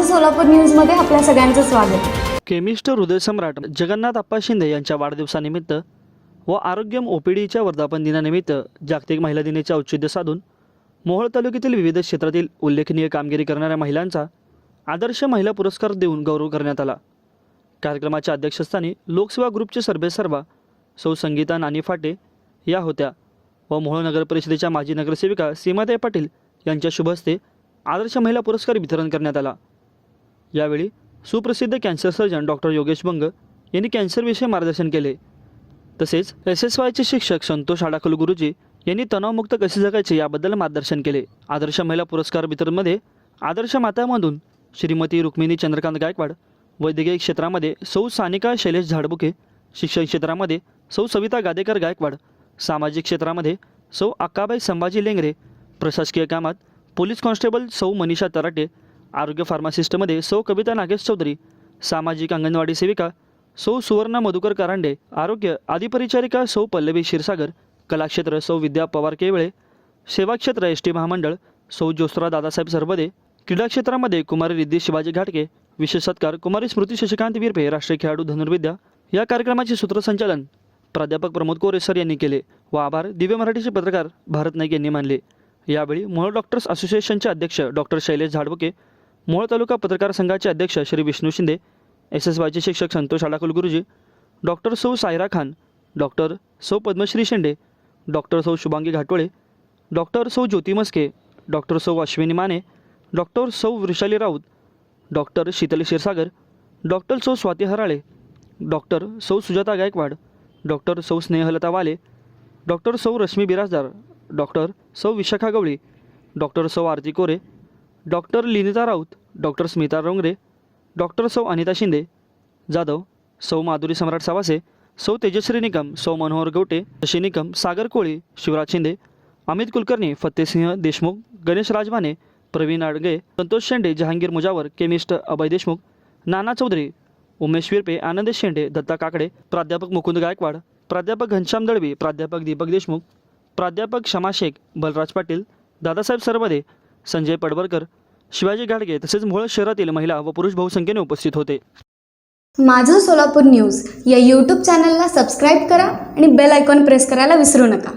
माझं सोलापूर न्यूजमध्ये आपल्या सगळ्यांचं स्वागत. केमिस्ट हृदयसम्राट जगन्नाथ अप्पा शिंदे यांच्या वाढदिवसानिमित्त व आरोग्यम ओपीडीच्या वर्धापन दिनानिमित्त जागतिक महिला दिनाचे औचित्य साधून मोहोळ तालुक्यातील विविध क्षेत्रातील उल्लेखनीय कामगिरी करणाऱ्या महिलांचा आदर्श महिला पुरस्कार देऊन गौरव करण्यात आला. कार्यक्रमाच्या अध्यक्षस्थानी लोकसेवा ग्रुपचे सर्वेसर्वा सौ संगीता नानी फाटे या होत्या व मोहोळ नगर परिषदेच्या माजी नगरसेविका सीमाताई पाटील यांच्या शुभ हस्ते आदर्श महिला पुरस्कार वितरण करण्यात आला. यावेळी सुप्रसिद्ध cancer surgeon doctor Yogesh Bang यांनी कॅन्सरविषयी मार्गदर्शन केले. तसेच एस एस वायचे शिक्षक संतोष आडाखल गुरुजी यांनी तणावमुक्त कसे जगायचे याबद्दल मार्गदर्शन केले. आदर्श महिला पुरस्कार वितरणमध्ये आदर्श मातामधून श्रीमती रुक्मिणी चंद्रकांत गायकवाड वैद्यकीय क्षेत्रामध्ये सौ सानिका शैलेश झाडबुके शिक्षण क्षेत्रामध्ये सौ सविता गादेकर गायकवाड सामाजिक क्षेत्रामध्ये सौ अक्काबाई संभाजी लेंगरे प्रशासकीय कामात पोलीस कॉन्स्टेबल सौ मनीषा तराटे आरोग्य फार्मासिस्टमध्ये सौ कविता नागेश चौधरी सामाजिक अंगणवाडी सेविका सौ सुवर्णा मधुकर कारांडे आरोग्य आदी परिचारिका सौ पल्लवी क्षीरसागर कलाक्षेत्र सौ विद्या पवार केवळे सेवा क्षेत्र एस टी महामंडळ सौ ज्योत्सरा दादासाहेब सरबदे क्रीडा क्षेत्रामध्ये कुमारी रिद्धी शिवाजी घाटके विशेष सत्कार कुमारी स्मृती शशिकांत विरपे राष्ट्रीय खेळाडू धनुर्विद्या या कार्यक्रमाचे सूत्रसंचालन प्राध्यापक प्रमोद कोरेसर यांनी केले व आभार दिव्य मराठीचे पत्रकार भारत नाईक यांनी मानले. यावेळी मोहोळ डॉक्टर्स असोसिएशनचे अध्यक्ष डॉक्टर शैलेश झाडबुके मोळ तालुका पत्रकार संघाचे अध्यक्ष श्री विष्णू शिंदे एस एस वायचे शिक्षक संतोष आडाकुल गुरुजी डॉक्टर सौ सायरा खान डॉक्टर सौ पद्मश्री शेंडे डॉक्टर सौ शुभांगी घाटोळे डॉक्टर सौ ज्योती मस्के डॉक्टर सौ अश्विनी माने डॉक्टर सौ वृषाली राऊत डॉक्टर शीतल क्षीरसागर डॉक्टर सौ स्वाती हराळे डॉक्टर सौ सुजाता गायकवाड डॉक्टर सौ स्नेहलता वाले डॉक्टर सौ रश्मी बिराजदार डॉक्टर सौ विशाखा गवळी डॉक्टर सौ Aarti Kore doctor Linita Raut doctor Smita Rongare doctor सौ अनिता शिंदे जाधव सौ माधुरी सम्राट सावासे सौ तेजश्री निकम सौ मनोहर गवटे शशी निकम सागर कोळी शिवराज शिंदे अमित कुलकर्णी फतेसिंह देशमुख गणेश राजमाने प्रवीण आडगे संतोष शेंडे जहांगीर मुजावर केमिस्ट अभय देशमुख नाना चौधरी उमेश विरपे आनंद शेंडे दत्ता काकडे प्राध्यापक मुकुंद गायकवाड प्राध्यापक घनश्याम दळवी प्राध्यापक दीपक देशमुख प्राध्यापक क्षमा शेख बलराज पाटील दादासाहेब सरवदे संजय पडवरकर शिवाजी गाडगे तसेच मुळ शहरातील महिला व पुरुष बहुसंख्येने उपस्थित होते. माझं सोलापूर न्यूज या यूट्यूब चॅनलला सबस्क्राईब करा आणि बेल आयकॉन प्रेस करायला विसरू नका.